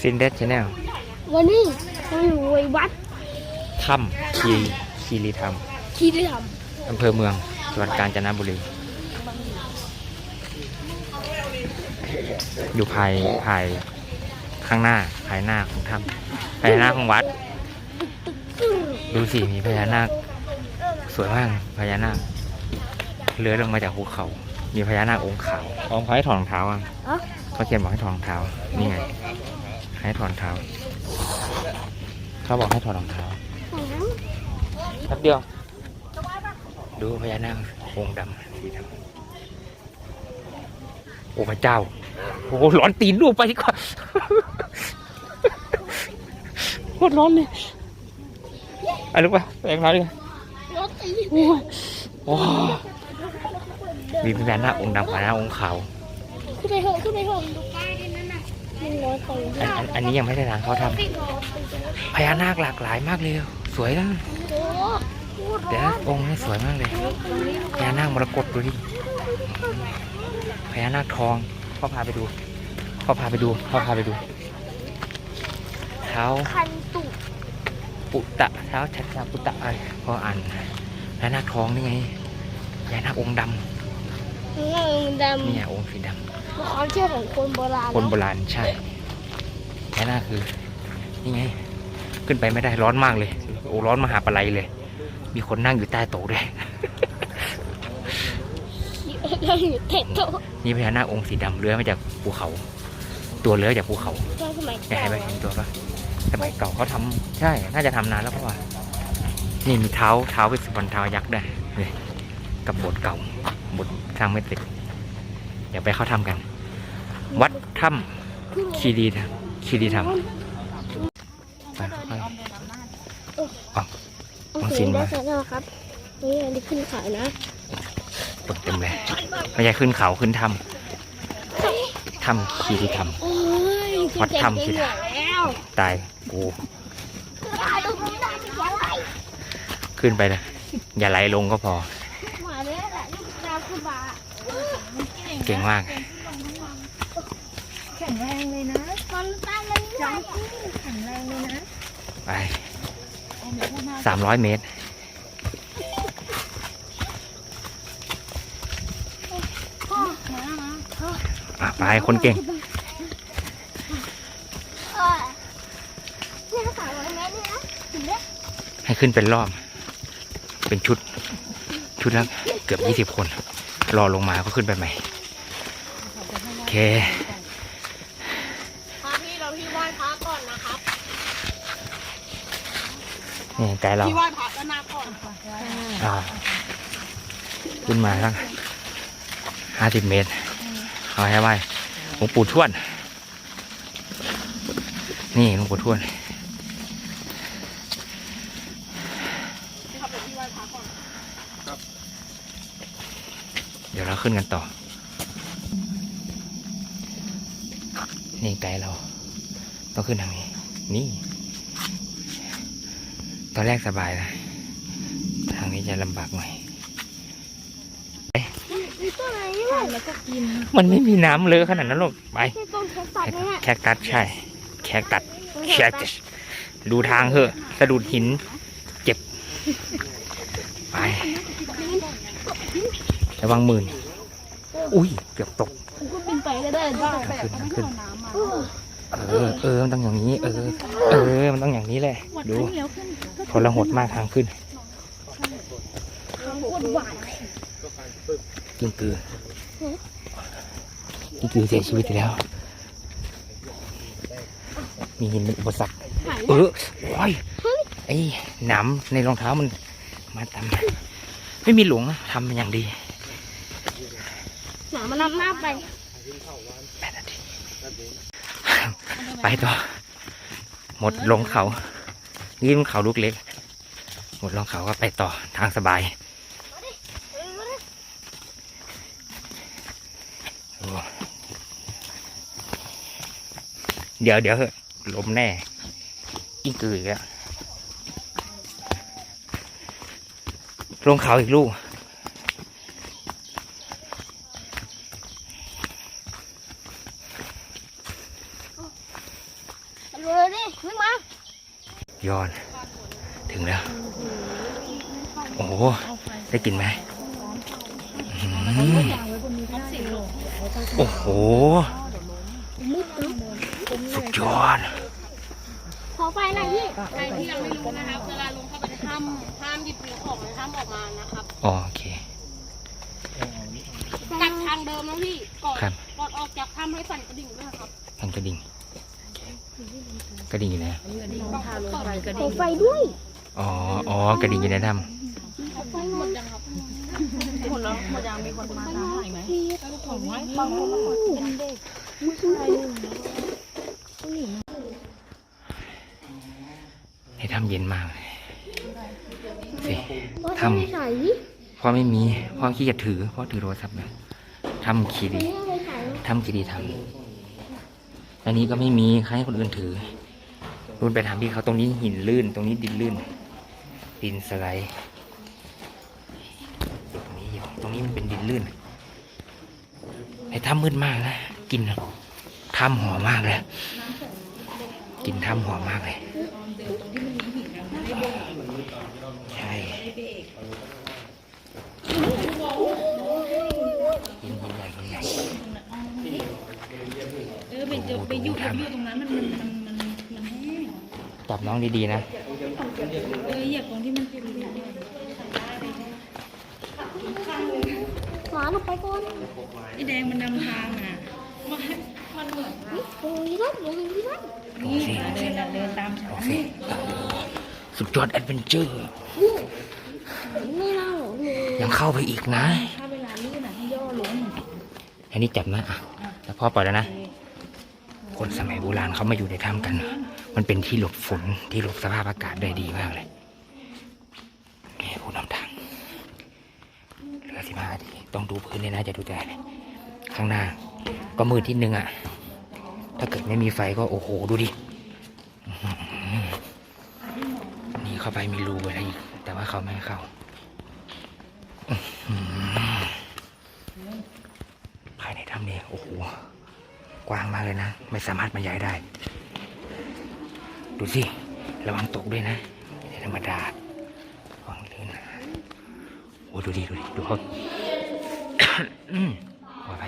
ซินเดสชาแนลวันนี้เราอยู่ในวัดถ้ำคีคีรีธรรมที่ได้ทอำเภอเมืองจังหวัดกาญจนบุรี อยู่ภายภายข้างหน้าภายหน้าของถ้ำภายหน้าของวัด ดูสิมีพญานาคสวยมากพญานาคเลื้อยลงมาจากภูเขา มีพญานาคองค์ขาวออมเขาให้ถอดรองเท้าอะำอ๋อเขาเขียนบอกให้ถอดรองเท้านี่ไง ให้ถอดรองเท้า เขาบอกให้ถอดรองเท้าแป๊บเดียว ดูพญานาคองค์ดำสีดำโอ้พระเจ้า โอ้ร้อนตีนลูกไปดีกว่าโคตรร้อนเลยไปลูกไปไปเองเราดิรถตีโอ้ยโอ้ยมีพญานาคองค์ดำพญานาคองค์ขาวขึ้นไปเถอะขึ้นไปเถอะ อยตีอันอันอันนี้ยังไม่ได้ทางเขาทำพญานาคหลากหลายมากเลย สวยนะโอ้โหเดี๋ยวนะองค์นี้สวยมากเลยพญานาคมรกตดูดิพญานาคทองพ่อพาไปดูพ่อพาไปดูพ่อพาไปดูเท้าคันตุปุตตะเท้าชัดชาปุตตะอะไรพ่ออ่านพญานาคทองนี่ไงพญานาคองค์ดเงินดำนี่ไงองค์สีดำ ความเชื่อของคนโบราณำคนโบราณใช่พญานาคคือนี่ไง ขึ้นไปไม่ได้ร้อนมากเลย โอ้ร้อนมหาปะไลเลย มีคนนั่งอยู่ใต้โต๊ะด้วยเราอยู่เท็ดโตนี่พญานาคองค์สีดำเลื้อยมาจากภูเขา ตัวเลื้อยจากภูเขาตอนสมัยอยากให้ไปเห็นตัวปะสมัยเก่าเขาทำใช่ น่าจะทำนานแล้วเพราะว่า นี่มีเท้าเท้าเป็นสุวรรณเท้ายักษ์ด้วยนี่กับบทเก่าบทสร้างไม่เสร็จเดี๋ยวไปเข้าทำกัน วัดถ้ำคีรีธรรมคีรีธรรมไปค่อยโอเคได้แล้วครับนี่อันนี้ขึ้นเขานะๆปดเต็มเลยไม่ใช่ขึ้นเขาขึ้นถ้ำถ้ำคีรีธรรมโอ้ยวัดถ้ำสิเหนื่อยแล้วตายกูได้ลูกนี้ได้จะยังไงขึ้นไปเลยอย่าไหลลงก็พอมาเนี่ยแหละลูกดาวขึ้นมาเก่งมากแข็งแรงเลยนะมันตั้งมันจังแข็งแรงเลยนะ ไปสามร้อยเมตรพ่อมาอะไปคนเก่งเออเนี่ยสามร้อยเมตรเนี่ยนะถึงได้ให้ขึ้นเป็นรอบ เป็นชุด ชุดละเกือบยี่สิบคน รอลงมาก็ขึ้นไปใหม่ โอเค พาพี่เราพี่ไหว้พระก่อนนะครับ นี่ไกด์เราพี่ไหว้พระก็นาก่อนอ่าขึ้นมาตั้งห้าสิบเมตรเอาให้ไหวหลวงปู่ทวดนี่หลวงปู่ทวดเดี๋ยวเราขึ้นกันต่อ นี่ไกด์เรา ต้องขึ้นทางนี้ นี่ต อนแรกสบายนะทางนี้จะลำบากหน่อยมีต้นอะไรด้วยแล้วก็กินมันไม่มีน้ำเลอะขนาดนั้นหรอกไปที่ต้นแคคตัสเนี่ยแคคตัสใช่ แคคตัสแคคตัสดูทางเถอะสะดุดหิน เจ็บ ไประวังมือนอุ้ย เกือบตกกูก็บินไปก็ได้บ้างทางขึ้นทางขึ้น เออ เออ มันต้องอย่างนี้ เออ เออ มันต้องอย่างนี้แหละ ดูทรหดมากทางขึ้นกิ้งกือกิ้งกือเสียชีวิตไปแล้ว มีหินเป็นอุปสรรคเออโอ้ยไอ้หนามในรองเท้ามันมาทำไม่มีหลวงทำเป็นอย่างดีหนามันนำหน้าไปดนาที ไป ต่อ หมดลงเขานี่มันเขาลูกเล็ก หมดลงเขาก็ไปต่อทางสบายเดี๋ยวเดี๋ยวลมแน่กิ้งกืออีกแล้วลงเขาอีกลูก เร็วดิขึ้นมาย้อน ถึงแล้ว โอ้โห ได้กลินไหมอื้อหือโอ้โหมืดตึ๊บสุดยอด ขอไฟหน่อยพี่ใครที่ยังไม่รู้นะครับ เวลาลงเข้าไปในถ้ำห้ามหยิบสิ่งของในถ้ำออกมานะครับอ๋อโอเคกลับทางเดิมนะพี่ ก่อนครับก่อนออกจากถ้ำให้สั่นกระดิ่งด้วยนะครับทางกระดิ่ง กระดิ่งอยู่ไหนขอไฟด้วย อ๋ออ๋อกระดิ่งอยู่ในถ้ขอไฟหมดยังครับหมดแล้วหมดยังมีคนมาตามหาอีกไหมของไว้บางคนมาขอเป็นเด็กผู้ชายหนึ่งผู้หญิงำในถ้ำเย็นมากเลยสิก็ทำทำใส่พ่อไม่มีพ่อขี้จะถือพ่อถือโทรศัพท์เลยทำคีดีไม่เอาไปใส่ทำคีดีทำอันนี้ก็ไม่มีใครให้คนอื่นถือ รุ่นไปถามพี่เขาตรงนี้หินลื่น ตรงนี้ดินลื่น ดินสไลด์ตรงนี้อยู่ตรงนี้มันเป็นดินลื่นในถ้ำมืดมากนะกลินถ้ำหอมมากเลยกลินถ้ำหอมมากเลยใช่หินหินใหญ่หินใหญ่เออไปเจับน้องดีๆนะเออเหยียบตรงที่มันเป็นหวานออกไปก่อนไอ้แดงมันนำทางอะมันมันเหมือนนี่ตรงนี้นะตรงนี้นะนี่เดินเดินตามฉันโอเคสุดยอดแอดเวนเจอร์ไม่เล่าเลยยังเข้าไปอีกนะถ้าเวลาลื่นอะให้ย่อลงอันนี้จับนะอะแล้วพ่อปล่อยแล้วนะคนสมัยโบราณเขามาอยู่ในถ้ำกัน มันเป็นที่หลบฝนที่หลบสภาพอากาศได้ดีมากเลยนี่ผู้นำทางเหลือสิบห้านาทีต้องดูพื้นเลยนะจะดูแต่ข้างหน้า ก็มืดที่นึงอะ ถ้าเกิดไม่มีไฟก็โอ้โหดูดินี่เข้าไปมีรูอะไรอีก แต่ว่าเขาไม่ให้เข้าภายในถ้ำนี่โอ้โหกว้างมากเลยนะ ไม่สามารถบรรยายได้ ดูสิ ระวังตกด้วยนะธรรมดาระวังลื่นนะโอ้ดูดิดูดิดูเขาอืมขอไป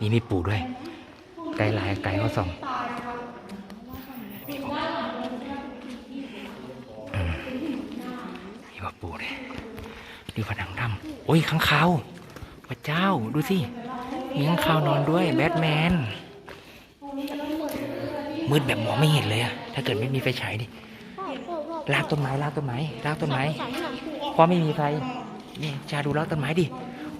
นี่มีปูด้วย ไกลหลายไกลเขาส่องอืมมีมาปูเลยดูผนังถ้ำโอ้ยข้างคาวพระเจ้าดูสิมีข้างคาวนอนด้วยแบทแมนมืดแบบมองไม่เห็นเลยอะ ถ้าเกิดไม่มีไฟฉายดิพ่อพ่อพ่อลากต้นไม้ลากต้นไม้ลากต้นไม้ใส่หน่อยเพราะไม่มีไฟนี่ชาดูลากต้นไม้ดิ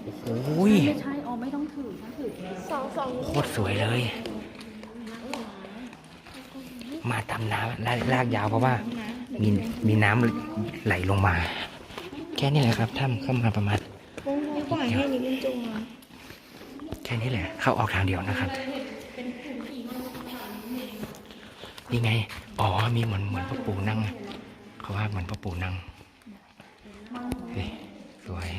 โอ้โหยใช่อ๋อไม่ต้องถือนะถือสองสองโคตรสวยเลย มาตามน้ำลากลากยาวเพราะว่ามีมีน้ำไหลลงมา แค่นี้แหละครับถ้ำเข้ามาประมาณปล่อยให้นี่มันจงมาแค่นี้แหละ เข้าออกทางเดียวนะครับนี่ไง อ๋อ มีเหมือนเหมือนพ่อปู่นั่ง เขาว่าเหมือนพ่อปู่นั่งเฮ้ยสวย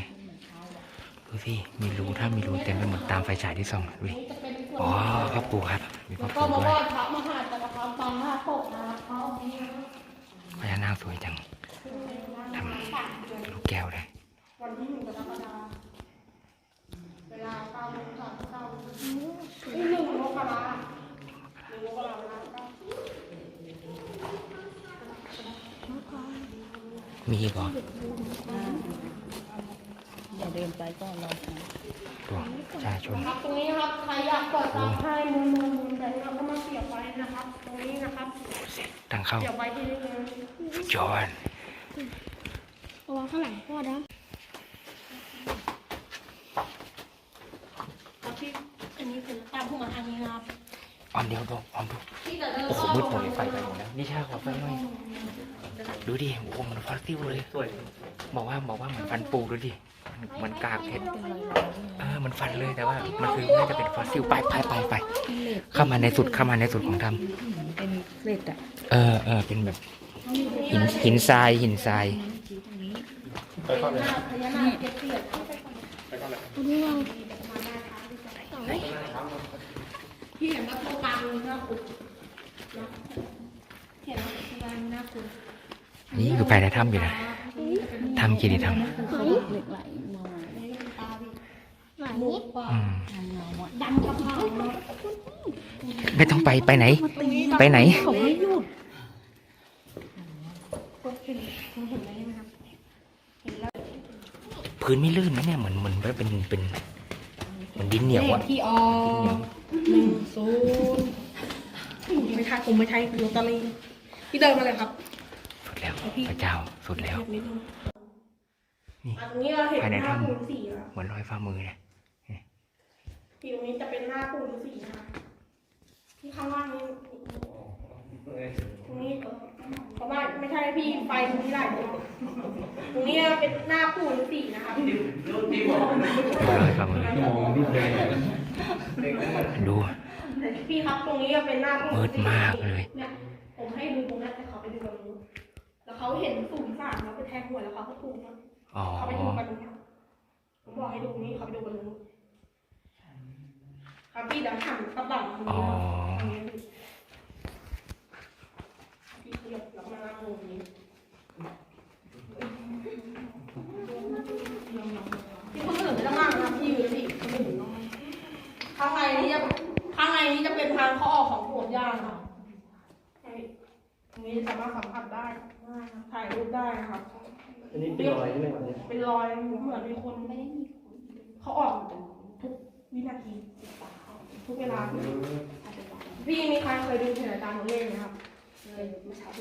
ดูสิ มีรูถ้ามีรูเต็มไปหมดตามไฟฉายที่ส่องดูดิอ๋อพ่อปู่ครับ มีพ่อปู่ด้วยพระนาปกนะครับเขาเอานี้นะพญานาคสวยจังทำลูกแก้วเลย วันที่หนึ่งกรกฎาคมเวลาเก้าโมงสามสิบเก้านี่หนึ่งมกราหนึ่งมกราเวลาเก้า มีอีกเหรออย่าเดินไปก่อนรอฉันตัวประชาชนครับตรงนี้นะครับใครอยากเปิดรับให้มูลมูลมูลแต่เราก็มาเสียบไว้นะครับ ตรงนี้นะครับเสร็จตั้งเข้าเสียบไว้ที่นี่เลยสุดยอดระวังข้างหลังพ่อนะครับที่อันนี้เป็นตามผู้มาทางนี้นะครับออมเดียวดูออมดูที่จะเดินโอ้โหมืดหมดเลยไฟไปหมดแล้วนี่ชาขอไฟหน่อย ดูดิโอ้โหมันฟอสซิลเลยบอกว่าบอกว่าเหมือนฟันปูดูดิ มันเหมันกากเพชรเออมันฟันเลยแต่ว่า มันคือน่าจะเป็นฟอสซิลไปไปไปไป เข้ามาในสุดเข้ามาในสุดของถ้เป็นเกล็ดอะำเออเออเป็นแบบหินหินทรายหินทรายอันนี้เราที่เห็นว่าตรงกลางเลยนะนี่ คือภายในถ้ำอยู่นะถ้ำคีรีธรรมไหนเหล็กไหลมาไหนอืมเงาอะดันกระเพราไม่ต้องไปไปไหน ไปไหนเขาไม่หยุดพื้นไม่ลื่นนะเนี่ยเหมือนเหมือนเป็นเป็นเหมือนดินเหนียวอะที่ออกหนึ่งศูนย์ไม่ใช่ผมไม่ใช่ลอตเตอรี่พี่เดินมาเลยครับสุดแล้ว พระเจ้าสุดแล้วนิดนึงนี่อันนี้เราเห็นภายในหน้าถ้ำปูนสีแล้วเหมือนรอยฝ่ามือเนี่ยที่ตรงนี้จะเป็นหน้าปูนสีนะคะที่ข้างล่างนี้ตรงนี้เพราะว่าไม่ใช่พี่ไฟตรงนี้ไหลตรงนี้เป็นหน้าปูนสีนะคะรอยฝ่ามือดูพี่ครับตรงนี้เป็นหน้าปูนมืดมากเลยเนี่ยผมให้ดูตรงนั้นแต่เขาไปดูตรงนู้นแล้ว เขาเห็นสูงสามแล้วไปแทงหัวแล้วเขาก็ถูกนะอ๋อเขาไปดูกันตรงนี้ผมบอกให้ดูนี้เขาไปดูกันตรงนู้นครับพี่เดี๋ยวหันกระบังตรงอ๋อนี้นะตรงนี้พี่ขยับแล้วมานั่งตรงนี้พี่คนอื่นไม่ต้องนั่งนะพี่อยู่ที่คนอื่นต้องนั่งข้างในนี้จะข้างในนี้จะเป็นทางเข้าออกของโขดย่างค่ะตรงนี้สามารถสัมผัสได้ถ่ายรูปได้นะครับ อันนี้เป็นรอยใช่ไหมครับเนี่ย เป็นรอย เหมือนมีคนไม่ได้มีเขาออกทุกวินาทีทุกเวลาพี่มีใครเคยดูเพจอาจารย์โนเล่ไหมครับ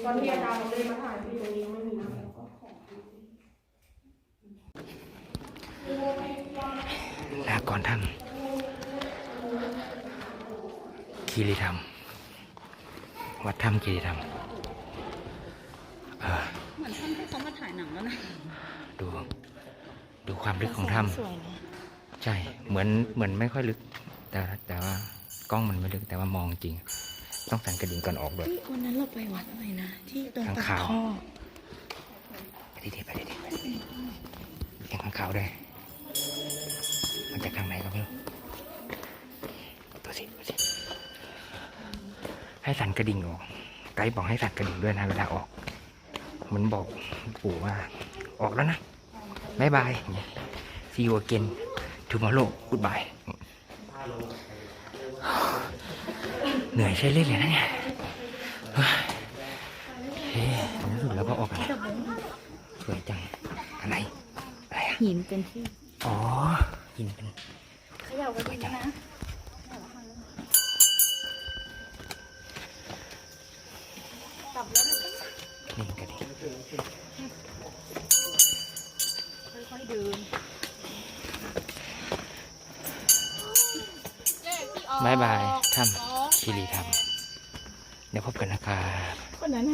ตอนที่อาจารย์โนเล่มาถ่ายพี่ตรงนี้ไม่มีนะลาก่อนถ้ำคีรีธรรม วัดถ้ำคีรีธรรมเออเหมือนท่านที่เขามาถ่ายหนังแล้วนะ ดู ดูความลึกของถ้สวยนะำใช่ เหมือนเหมือนไม่ค่อยลึก แต่แต่ว่ากล้องมันไม่ลึกแต่ว่ามองจริง ต้องสั่นกระดิ่งก่อนออกด้วยที่วันนั้นเราไปวัดอะไรนะที่ตรงข้างปากข่าวท่อไปดีๆไปดีๆไปดีๆเสียงข้างขาวด้วยมันจากทางไหนก็ไม่รู้ดูสิดูสิให้สั่นกระดิ่งออกไกด์บอกให้สั่นกระดิ่งด้วยนะเวลาออกเหมือนบอกปู่ว่าออกแล้วนะ บายบาย see you again tomorrow goodbye เหนื่อยใช่เล่นเลยนะเนี่ยเฮ้ยเฮ้ยในที่สุดแล้วก็ออกแล้วสวยจัง อะไร อะไรอะหินเป็นที่ อ๋อ หินเป็นขย่าไปดีนะนี่กระดิ่ง ค่อยเดินบายบายทำคีรีทำเดี๋ยวพบกันนะครับ คนนั้น